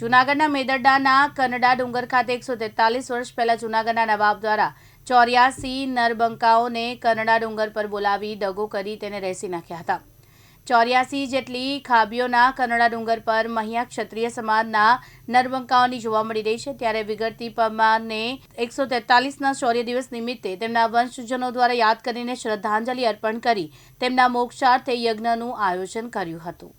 જૂનાગઢના મેદરડાના કનડા ડુંગર ખાતે એકસો તેતાલીસ વર્ષ પહેલા જૂનાગઢના નવાબ દ્વારા ચોર્યાસી નરબંકાઓને કનડા ડુંગર પર બોલાવી દગો કરી તેને રેસી નાખ્યા હતા. ચોર્યાસી જેટલી ખાબીઓના કનડા ડુંગર પર મહિયા ક્ષત્રિય સમાજના નરબંકાઓની જોવા મળી રહી છે, ત્યારે વિગતથી પ્રમાણે એકસો તેતાલીસના શૌર્ય દિવસ નિમિત્તે તેમના વંશજનો દ્વારા યાદ કરીને શ્રદ્ધાંજલિ અર્પણ કરી તેમના મોક્ષાર્થે યજ્ઞનું આયોજન કર્યું હતું.